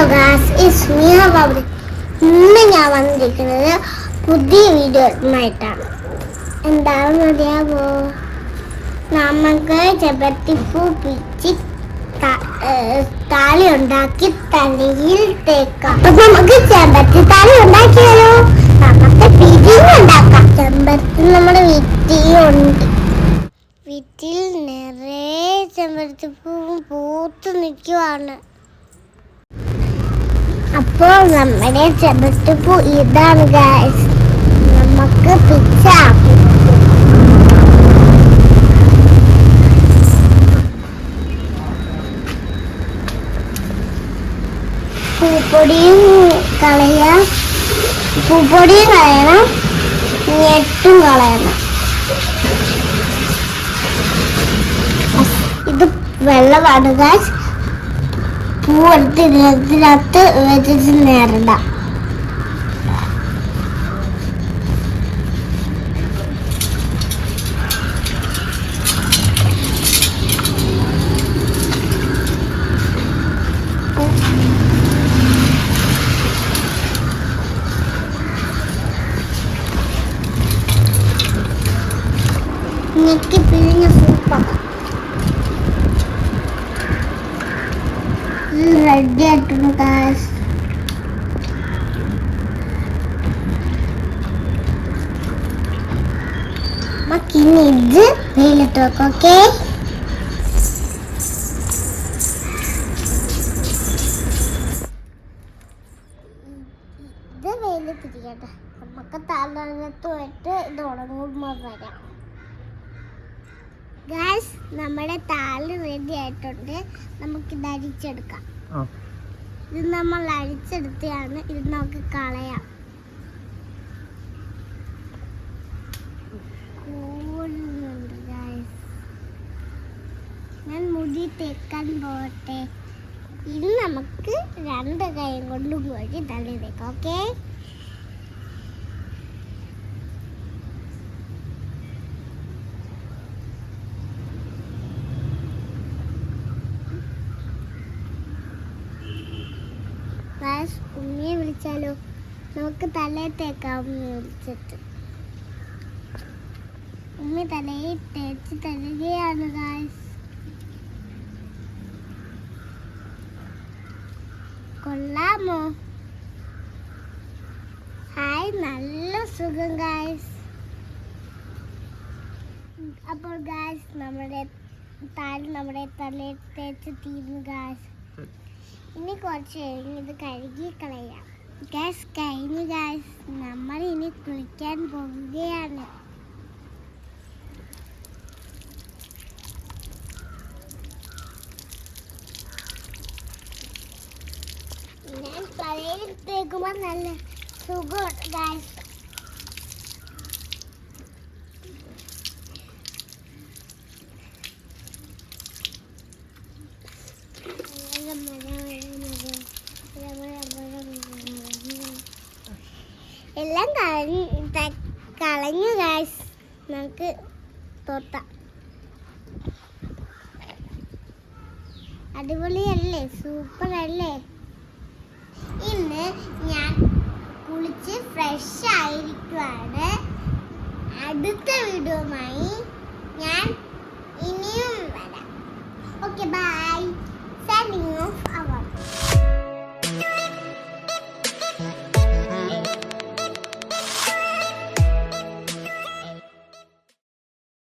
Hello guys is Mia Bubbly ഇന്ന് ഞാൻ വന്നിരിക്കുന്നത് പുതിയ വീഡിയോയുമായിട്ടാണ് എന്താണെന്ന് അറിയാമോ നമുക്ക് ചപത്തിപ്പൂ പിച്ച് താലി ഉണ്ടാക്കി തലയിൽ തേക്കാം. അപ്പൊ നമുക്ക് ചെമ്പത്തി താളി ഉണ്ടാക്കിയാലോ? നമുക്ക് പിരിയും ഉണ്ടാക്കാം. ചെമ്പത്തി നമ്മുടെ വീട്ടിലുണ്ട് വീട്ടിൽ നിറയെ ചെമ്പരത്തിപ്പൂവും പൂത്ത് നിൽക്കുവാണ്. അപ്പോൾ നമ്മുടെ ചെമ്പരത്തിപ്പൂ ഇതാണ് ഗായ്സ് നമുക്ക് പിച്ച. പൂപ്പൊടിയും കളയാം പൂപ്പൊടിയും കളയണം. ഞെട്ടും കളയണം. ഇത് വെള്ളമാണ് ഗായ്സ് പൂവെടുത്ത് ഇതിനകത്ത് വെച്ചിട്ട് നേരിടാം ഞെക്കി റെഡി ആയിട്ടുണ്ട് ഗായ്സ് നമുക്കിനി ഇത് വെയിലിട്ട് വെക്കാം ഓക്കെ ഇത് വെയിലിട്ടിരിക്കട്ടെ നമുക്ക് തലത്ത് പോയിട്ട് ഇത് ഉണങ്ങുമ്പോൾ വരാം. ഗായ്സ് നമ്മുടെ താൽ റെഡി ആയിട്ടുണ്ട്. നമുക്കിത് അരിച്ചെടുക്കാം. ഇത് നമ്മൾ അരിച്ചെടുത്തതാണ്. ഇത് നമുക്ക് കളയാം. കൂടുന്നുണ്ട് ഞാൻ മുടി തേക്കാൻ പോട്ടെ ഇത് നമുക്ക് രണ്ട് കൈ കൊണ്ടും പോയി തള്ളി തേക്കാം ഓക്കെ ഗായ്സ് ഉണ്ണിയെ വിളിച്ചാലോ? നമുക്ക് തലയിൽ തേക്കാം വിളിച്ചിട്ട്. ഉമ്മി തലയിൽ തേച്ച് തരികയാണ് ഗായ്സ് കൊള്ളാമോ? ഹായ് നല്ല സുഖം ഗായ്സ് അപ്പോൾ ഗായ്സ് നമ്മുടെ താൽ നമ്മുടെ തലയിൽ തേച്ച് തീർന്നു ഗായ്സ് ഇനി കുറച്ച് കഴിഞ്ഞ് ഇത് കഴുകി കളയാം. ഗ്യാസ് കഴിഞ്ഞു ഗ്യാസ് നമ്മൾ ഇനി കുളിക്കാൻ പോവുകയാണ്. ഞാൻ തലയിൽ തേക്കുമ്പോൾ നല്ല സുഖമുണ്ട് ഗ്യാസ് എല്ലാം കളഞ്ഞ് ഗായ്സ് നമുക്ക് തോട്ടാം. അടിപൊളിയല്ലേ? സൂപ്പർ